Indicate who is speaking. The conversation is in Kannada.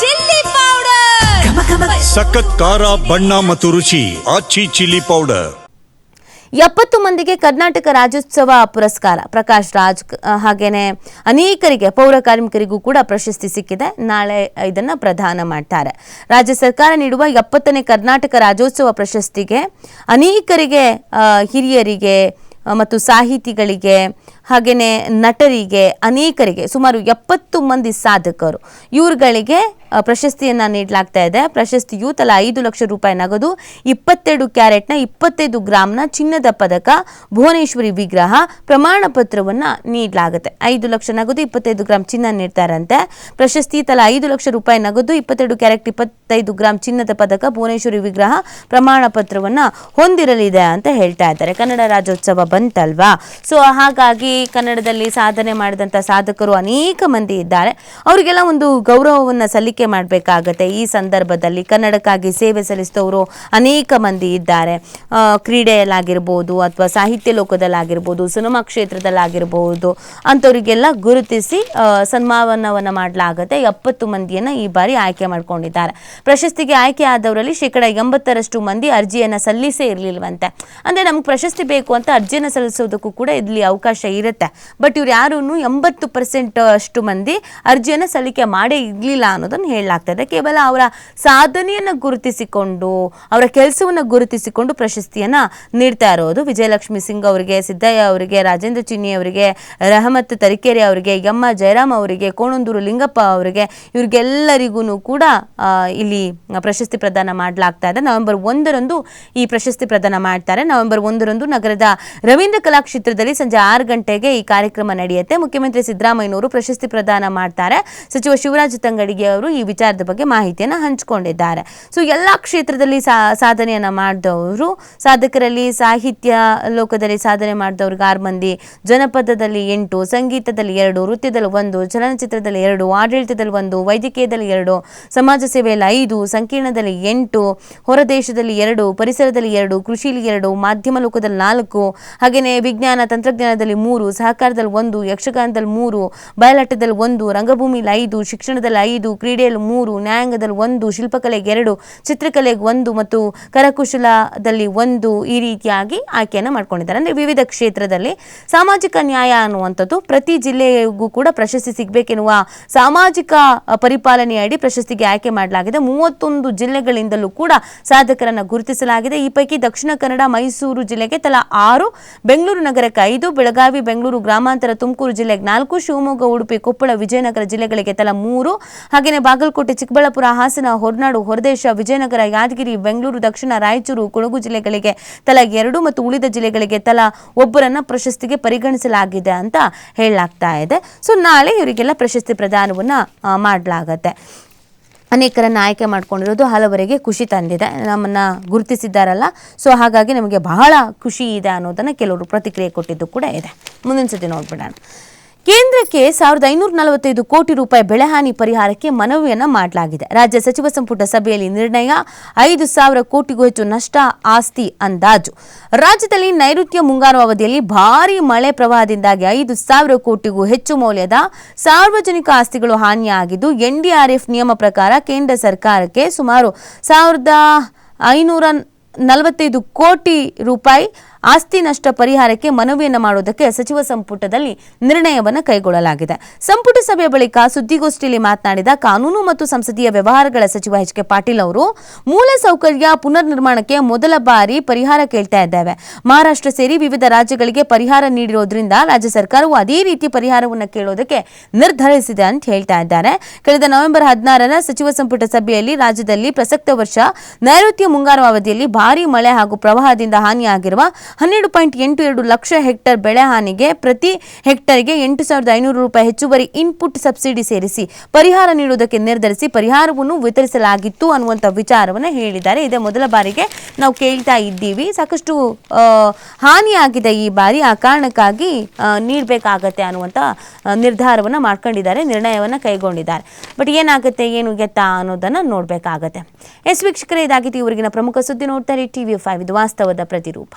Speaker 1: Chilli powder.
Speaker 2: ಸಖತ್ ಖಾರ ಬಣ್ಣ ಮತ್ತು ರುಚಿ ಆಚಿ ಚಿಲ್ಲಿ ಪೌಡರ್.
Speaker 3: ಎಪ್ಪತ್ತು ಮಂದಿಗೆ ಕರ್ನಾಟಕ ರಾಜ್ಯೋತ್ಸವ ಪುರಸ್ಕಾರ. ಪ್ರಕಾಶ್ ರಾಜ್ ಹಾಗೇನೆ ಅನೇಕರಿಗೆ ಪೌರ ಕಾರ್ಮಿಕರಿಗೂ ಕೂಡ ಪ್ರಶಸ್ತಿ ಸಿಕ್ಕಿದೆ. ನಾಳೆ ಇದನ್ನು ಪ್ರದಾನ ಮಾಡ್ತಾರೆ. ರಾಜ್ಯ ಸರ್ಕಾರ ನೀಡುವ ಎಪ್ಪತ್ತನೇ ಕರ್ನಾಟಕ ರಾಜ್ಯೋತ್ಸವ ಪ್ರಶಸ್ತಿಗೆ ಅನೇಕರಿಗೆ ಹಿರಿಯರಿಗೆ ಮತ್ತು ಸಾಹಿತಿಗಳಿಗೆ ಹಾಗೆಯೇ ನಟರಿಗೆ, ಅನೇಕರಿಗೆ, ಸುಮಾರು ಎಪ್ಪತ್ತು ಮಂದಿ ಸಾಧಕರು, ಇವ್ರುಗಳಿಗೆ ಪ್ರಶಸ್ತಿಯನ್ನು ನೀಡಲಾಗ್ತಾ ಇದೆ. ಪ್ರಶಸ್ತಿಯು ತಲಾ ಐದು ಲಕ್ಷ ರೂಪಾಯಿ ನಗದು, ಇಪ್ಪತ್ತೆರಡು ಕ್ಯಾರೆಟ್ನ ಇಪ್ಪತ್ತೈದು ಗ್ರಾಮ್ನ ಚಿನ್ನದ ಪದಕ, ಭುವನೇಶ್ವರಿ ವಿಗ್ರಹ ಪ್ರಮಾಣ ಪತ್ರವನ್ನ ನೀಡಲಾಗುತ್ತೆ. ಐದು ಲಕ್ಷ ನಗದು, ಇಪ್ಪತ್ತೈದು ಗ್ರಾಮ್ ಚಿನ್ನ ನೀಡ್ತಾರಂತೆ. ಪ್ರಶಸ್ತಿ ತಲಾ ಐದು ಲಕ್ಷ ರೂಪಾಯಿ ನಗದು, ಇಪ್ಪತ್ತೆರಡು ಕ್ಯಾರೆಟ್, ಇಪ್ಪತ್ತೈದು ಗ್ರಾಮ್ ಚಿನ್ನದ ಪದಕ, ಭುವನೇಶ್ವರಿ ವಿಗ್ರಹ ಪ್ರಮಾಣ ಪತ್ರವನ್ನ ಹೊಂದಿರಲಿದೆ ಅಂತ ಹೇಳ್ತಾ ಇದ್ದಾರೆ. ಕನ್ನಡ ರಾಜ್ಯೋತ್ಸವ ಬಂತಲ್ವಾ? ಸೊ ಹಾಗಾಗಿ ಕನ್ನಡದಲ್ಲಿ ಸಾಧನೆ ಮಾಡಿದಂಥ ಸಾಧಕರು ಅನೇಕ ಮಂದಿ ಇದ್ದಾರೆ. ಅವರಿಗೆಲ್ಲ ಒಂದು ಗೌರವವನ್ನು ಸಲ್ಲಿಕೆ ಮಾಡಬೇಕಾಗತ್ತೆ. ಈ ಸಂದರ್ಭದಲ್ಲಿ ಕನ್ನಡಕ್ಕಾಗಿ ಸೇವೆ ಸಲ್ಲಿಸಿದವರು ಅನೇಕ ಮಂದಿ ಇದ್ದಾರೆ. ಕ್ರೀಡೆಯಲ್ಲಾಗಿರ್ಬೋದು ಅಥವಾ ಸಾಹಿತ್ಯ ಲೋಕದಲ್ಲಾಗಿರ್ಬೋದು, ಸಿನಿಮಾ ಕ್ಷೇತ್ರದಲ್ಲಾಗಿರ್ಬೋದು, ಅಂಥವರಿಗೆಲ್ಲ ಗುರುತಿಸಿ ಸನ್ಮಾನವನ್ನು ಮಾಡಲಾಗುತ್ತೆ. ಎಪ್ಪತ್ತು ಮಂದಿಯನ್ನು ಈ ಬಾರಿ ಆಯ್ಕೆ ಮಾಡ್ಕೊಂಡಿದ್ದಾರೆ. ಪ್ರಶಸ್ತಿಗೆ ಆಯ್ಕೆ ಆದವರಲ್ಲಿ ಶೇಕಡ ಎಂಬತ್ತರಷ್ಟು ಮಂದಿ ಅರ್ಜಿಯನ್ನು ಸಲ್ಲಿಸೇ ಇರಲಿಲ್ವಂತೆ. ಅಂದರೆ ನಮ್ಗೆ ಪ್ರಶಸ್ತಿ ಬೇಕು ಅಂತ ಅರ್ಜಿಯನ್ನು ಸಲ್ಲಿಸೋದಕ್ಕೂ ಕೂಡ ಇಲ್ಲಿ ಅವಕಾಶ ಇರುತ್ತೆ. ಬಟ್ ಇವ್ರು ಯಾರೂ ಎಂಬತ್ತು ಪರ್ಸೆಂಟ್ ಅಷ್ಟು ಮಂದಿ ಅರ್ಜಿಯನ್ನು ಸಲ್ಲಿಕೆ ಮಾಡೇ ಇರಲಿಲ್ಲ ಅನ್ನೋದನ್ನು ಹೇಳಲಾಗ್ತದೆ ಕೇವಲ ಅವರ ಸಾಧನೆಯನ್ನು ಗುರುತಿಸಿಕೊಂಡು, ಅವರ ಕೆಲಸವನ್ನು ಗುರುತಿಸಿಕೊಂಡು ಪ್ರಶಸ್ತಿಯನ್ನು ನೀಡ್ತಾ ಇರೋದು ವಿಜಯಲಕ್ಷ್ಮಿ ಸಿಂಗ್ ಅವರಿಗೆ, ಸಿದ್ದಯ್ಯ ಅವರಿಗೆ, ರಾಜೇಂದ್ರ ಚಿನ್ನಿ ಅವರಿಗೆ, ರಹಮತ್ ತರೀಕೆರೆ ಅವರಿಗೆ ಎಮ್ಮ ಜಯರಾಮ್ ಅವರಿಗೆ, ಕೋಣಂದೂರು ಲಿಂಗಪ್ಪ ಅವರಿಗೆ ಇವ್ರಿಗೆಲ್ಲರಿಗೂ ಕೂಡ ಇಲ್ಲಿ ಪ್ರಶಸ್ತಿ ಪ್ರದಾನ ಮಾಡಲಾಗ್ತಾ ಇದೆ. ನವೆಂಬರ್ ಒಂದರಂದು ಈ ಪ್ರಶಸ್ತಿ ಪ್ರದಾನ ಮಾಡ್ತಾರೆ. ನವೆಂಬರ್ ಒಂದರಂದು ನಗರದ ರವೀಂದ್ರ ಕಲಾಕ್ಷೇತ್ರದಲ್ಲಿ ಸಂಜೆ ಆರು ಗಂಟೆಗೆ ಈ ಕಾರ್ಯಕ್ರಮ ನಡೆಯುತ್ತೆ. ಮುಖ್ಯಮಂತ್ರಿ ಸಿದ್ದರಾಮಯ್ಯನವರು ಪ್ರಶಸ್ತಿ ಪ್ರದಾನ ಮಾಡ್ತಾರೆ. ಸಚಿವ ಶಿವರಾಜ ತಂಗಡಿಗೆ ಅವರು ಈ ವಿಚಾರದ ಬಗ್ಗೆ ಮಾಹಿತಿಯನ್ನು ಹಂಚಿಕೊಂಡಿದ್ದಾರೆ. ಸೊ ಎಲ್ಲ ಕ್ಷೇತ್ರದಲ್ಲಿ ಸಾಧನೆಯನ್ನು ಮಾಡಿದವರು, ಸಾಧಕರಲ್ಲಿ ಸಾಹಿತ್ಯ ಲೋಕದಲ್ಲಿ ಸಾಧನೆ ಮಾಡಿದವ್ರಿಗೆ ಆರು ಮಂದಿ, ಜನಪದದಲ್ಲಿ ಎಂಟು, ಸಂಗೀತದಲ್ಲಿ ಎರಡು, ನೃತ್ಯದಲ್ಲಿ ಒಂದು, ಚಲನಚಿತ್ರದಲ್ಲಿ ಎರಡು, ಆಡಳಿತದಲ್ಲಿ ಒಂದು, ವೈದ್ಯಕೀಯದಲ್ಲಿ ಎರಡು, ಸಮಾಜ ಸೇವೆಯಲ್ಲಿ ಐದು, ಸಂಕೀರ್ಣದಲ್ಲಿ ಎಂಟು, ಹೊರದೇಶದಲ್ಲಿ ಎರಡು, ಪರಿಸರದಲ್ಲಿ ಎರಡು ಕೃಷಿಲಿ ಎರಡು, ಮಾಧ್ಯಮ ಲೋಕದಲ್ಲಿ ನಾಲ್ಕು ಹಾಗೆಯೇ ವಿಜ್ಞಾನ ತಂತ್ರಜ್ಞಾನದಲ್ಲಿ ಮೂರು ಸಹಕಾರದಲ್ಲಿ ಒಂದು, ಯಕ್ಷಗಾನದಲ್ಲಿ ಮೂರು ಬಯಲಾಟದಲ್ಲಿ ಒಂದು, ರಂಗಭೂಮಿಲಿ ಐದು, ಶಿಕ್ಷಣದಲ್ಲಿ ಐದು, ಕ್ರೀಡೆಯಲ್ಲಿ ಮೂರು, ನ್ಯಾಯಾಂಗದಲ್ಲಿ ಒಂದು, ಶಿಲ್ಪಕಲೆಗೆ ಎರಡು, ಚಿತ್ರಕಲೆಗೆ ಒಂದು ಮತ್ತು ಕರಕುಶಲದಲ್ಲಿ ಒಂದು ಈ ರೀತಿಯಾಗಿ ಆಯ್ಕೆಯನ್ನು ಮಾಡ್ಕೊಂಡಿದ್ದಾರೆ. ಅಂದರೆ ವಿವಿಧ ಕ್ಷೇತ್ರದಲ್ಲಿ ಸಾಮಾಜಿಕ ನ್ಯಾಯ ಅನ್ನುವಂಥದ್ದು ಪ್ರತಿ ಜಿಲ್ಲೆಗೂ ಕೂಡ ಪ್ರಶಸ್ತಿ ಸಿಗಬೇಕೆನ್ನುವ ಸಾಮಾಜಿಕ ಪರಿಪಾಲನೆ ಅಡಿ ಪ್ರಶಸ್ತಿಗೆ ಆಯ್ಕೆ ಮಾಡಲಾಗಿದೆ. ಮೂವತ್ತೊಂದು ಜಿಲ್ಲೆಗಳಿಂದಲೂ ಕೂಡ ಸಾಧಕರನ್ನು ಗುರುತಿಸಲಾಗಿದೆ. ಈ ಪೈಕಿ ದಕ್ಷಿಣ ಕನ್ನಡ, ಮೈಸೂರು ಜಿಲ್ಲೆಗೆ ತಲಾ ಆರು, ಬೆಂಗಳೂರು ನಗರಕ್ಕೆ ಐದು, ಬೆಳಗಾವಿ ಬೆಂಗಳೂರು ಗ್ರಾಮಾಂತರ ತುಮಕೂರು ಜಿಲ್ಲೆಗೆ ನಾಲ್ಕು, ಶಿವಮೊಗ್ಗ, ಉಡುಪಿ, ಕೊಪ್ಪಳ, ವಿಜಯನಗರ ಜಿಲ್ಲೆಗಳಿಗೆ ತಲಾ ಮೂರು. ಹಾಗೆಯೇ ಬಾಗಲಕೋಟೆ, ಚಿಕ್ಕಬಳ್ಳಾಪುರ, ಹಾಸನ, ಹೊರನಾಡು, ಹೊರದೇಶ, ವಿಜಯನಗರ, ಯಾದಗಿರಿ, ಬೆಂಗಳೂರು, ದಕ್ಷಿಣ, ರಾಯಚೂರು, ಕೊಡಗು ಜಿಲ್ಲೆಗಳಿಗೆ ತಲಾ ಎರಡು ಮತ್ತು ಉಳಿದ ಜಿಲ್ಲೆಗಳಿಗೆ ತಲಾ ಒಬ್ಬರನ್ನ ಪ್ರಶಸ್ತಿಗೆ ಪರಿಗಣಿಸಲಾಗಿದೆ ಅಂತ ಹೇಳಲಾಗ್ತಾ ಇದೆ. ಸೊ ನಾಳೆ ಇವರಿಗೆಲ್ಲ ಪ್ರಶಸ್ತಿ ಪ್ರದಾನವನ್ನ ಮಾಡಲಾಗತ್ತೆ. ಅನೇಕರನ್ನ ಆಯ್ಕೆ ಮಾಡ್ಕೊಂಡಿರೋದು ಹಲವರಿಗೆ ಖುಷಿ ತಂದಿದೆ, ನಮ್ಮನ್ನು ಗುರುತಿಸಿದ್ದಾರಲ್ಲ. ಸೊ ಹಾಗಾಗಿ ನಮಗೆ ಬಹಳ ಖುಷಿ ಇದೆ ಅನ್ನೋದನ್ನು ಕೆಲವರು ಪ್ರತಿಕ್ರಿಯೆ ಕೊಟ್ಟಿದ್ದು ಕೂಡ ಇದೆ. ಮುಂದಿನ ಸತಿ ನೋಡ್ಬಿಡೋಣ. ಕೇಂದ್ರಕ್ಕೆ ಸಾವಿರದ ಐನೂರ ನಲವತ್ತೈದು ಕೋಟಿ ರೂಪಾಯಿ ಬೆಳೆಹಾನಿ ಪರಿಹಾರಕ್ಕೆ ಮನವಿಯನ್ನು ಮಾಡಲಾಗಿದೆ. ರಾಜ್ಯ ಸಚಿವ ಸಂಪುಟ ಸಭೆಯಲ್ಲಿ ನಿರ್ಣಯ ಐದು ಸಾವಿರ ಕೋಟಿಗೂ ಹೆಚ್ಚು ನಷ್ಟ ಆಸ್ತಿ ಅಂದಾಜು. ರಾಜ್ಯದಲ್ಲಿ ನೈಋತ್ಯ ಮುಂಗಾರು ಅವಧಿಯಲ್ಲಿ ಭಾರಿ ಮಳೆ ಪ್ರವಾಹದಿಂದಾಗಿ ಐದು ಸಾವಿರ ಕೋಟಿಗೂ ಹೆಚ್ಚು ಮೌಲ್ಯದ ಸಾರ್ವಜನಿಕ ಆಸ್ತಿಗಳು ಹಾನಿಯಾಗಿದ್ದು ಎನ್ಡಿಆರ್ಎಫ್ ನಿಯಮ ಪ್ರಕಾರ ಕೇಂದ್ರ ಸರ್ಕಾರಕ್ಕೆ ಸುಮಾರು ಸಾವಿರದ ಐನೂರ ನಲವತ್ತೈದು ಕೋಟಿ ರೂಪಾಯಿ ಆಸ್ತಿ ನಷ್ಟ ಪರಿಹಾರಕ್ಕೆ ಮನವಿಯನ್ನು ಮಾಡುವುದಕ್ಕೆ ಸಚಿವ ಸಂಪುಟದಲ್ಲಿ ನಿರ್ಣಯವನ್ನು ಕೈಗೊಳ್ಳಲಾಗಿದೆ. ಸಂಪುಟ ಸಭೆ ಬಳಿಕ ಸುದ್ದಿಗೋಷ್ಠಿಯಲ್ಲಿ ಮಾತನಾಡಿದ ಕಾನೂನು ಮತ್ತು ಸಂಸದೀಯ ವ್ಯವಹಾರಗಳ ಸಚಿವ ಎಚ್ ಕೆ ಪಾಟೀಲ್ ಅವರು ಮೂಲಸೌಕರ್ಯ ಪುನರ್ ನಿರ್ಮಾಣಕ್ಕೆ ಮೊದಲ ಬಾರಿ ಪರಿಹಾರ ಕೇಳ್ತಾ ಇದ್ದೇವೆ. ಮಹಾರಾಷ್ಟ್ರ ಸೇರಿ ವಿವಿಧ ರಾಜ್ಯಗಳಿಗೆ ಪರಿಹಾರ ನೀಡಿರೋದ್ರಿಂದ ರಾಜ್ಯ ಸರ್ಕಾರವು ಅದೇ ರೀತಿ ಪರಿಹಾರವನ್ನು ಕೇಳೋದಕ್ಕೆ ನಿರ್ಧರಿಸಿದೆ ಅಂತ ಹೇಳ್ತಾ ಇದ್ದಾರೆ. ಕಳೆದ ನವೆಂಬರ್ ಹದಿನಾರರ ಸಚಿವ ಸಂಪುಟ ಸಭೆಯಲ್ಲಿ ರಾಜ್ಯದಲ್ಲಿ ಪ್ರಸಕ್ತ ವರ್ಷ ನೈಋತ್ಯ ಮುಂಗಾರು ಅವಧಿಯಲ್ಲಿ ಭಾರೀ ಮಳೆ ಹಾಗೂ ಪ್ರವಾಹದಿಂದ ಹಾನಿಯಾಗಿರುವ ಹನ್ನೆರಡು ಪಾಯಿಂಟ್ ಎಂಟು ಎರಡು ಲಕ್ಷ ಹೆಕ್ಟರ್ ಬೆಳೆ ಹಾನಿಗೆ ಪ್ರತಿ ಹೆಕ್ಟರ್ಗೆ ಎಂಟು ಸಾವಿರದ ಐನೂರು ರೂಪಾಯಿ ಹೆಚ್ಚುವರಿ ಇನ್ಪುಟ್ ಸಬ್ಸಿಡಿ ಸೇರಿಸಿ ಪರಿಹಾರ ನೀಡುವುದಕ್ಕೆ ನಿರ್ಧರಿಸಿ ಪರಿಹಾರವನ್ನು ವಿತರಿಸಲಾಗಿತ್ತು ಅನ್ನುವಂಥ ವಿಚಾರವನ್ನು ಹೇಳಿದ್ದಾರೆ. ಇದೇ ಮೊದಲ ಬಾರಿಗೆ ನಾವು ಕೇಳ್ತಾ ಇದ್ದೀವಿ. ಸಾಕಷ್ಟು ಹಾನಿಯಾಗಿದೆ ಈ ಬಾರಿ. ಆ ಕಾರಣಕ್ಕಾಗಿ ನೀಡಬೇಕಾಗತ್ತೆ ಅನ್ನುವಂಥ ನಿರ್ಧಾರವನ್ನು ಮಾಡ್ಕೊಂಡಿದ್ದಾರೆ, ನಿರ್ಣಯವನ್ನು ಕೈಗೊಂಡಿದ್ದಾರೆ. ಬಟ್ ಏನಾಗುತ್ತೆ, ಏನು ಗೆತ್ತ ಅನ್ನೋದನ್ನು ನೋಡಬೇಕಾಗತ್ತೆ. ಎಸ್ ವೀಕ್ಷಕರೇ, ಇದಾಗಿತ್ತು ಇವರಿಗಿನ ಪ್ರಮುಖ ಸುದ್ದಿ ನೋಡ್ತಾರೆ ಟಿವಿ ಫೈವ್ ಇದು ವಾಸ್ತವದ ಪ್ರತಿರೂಪ.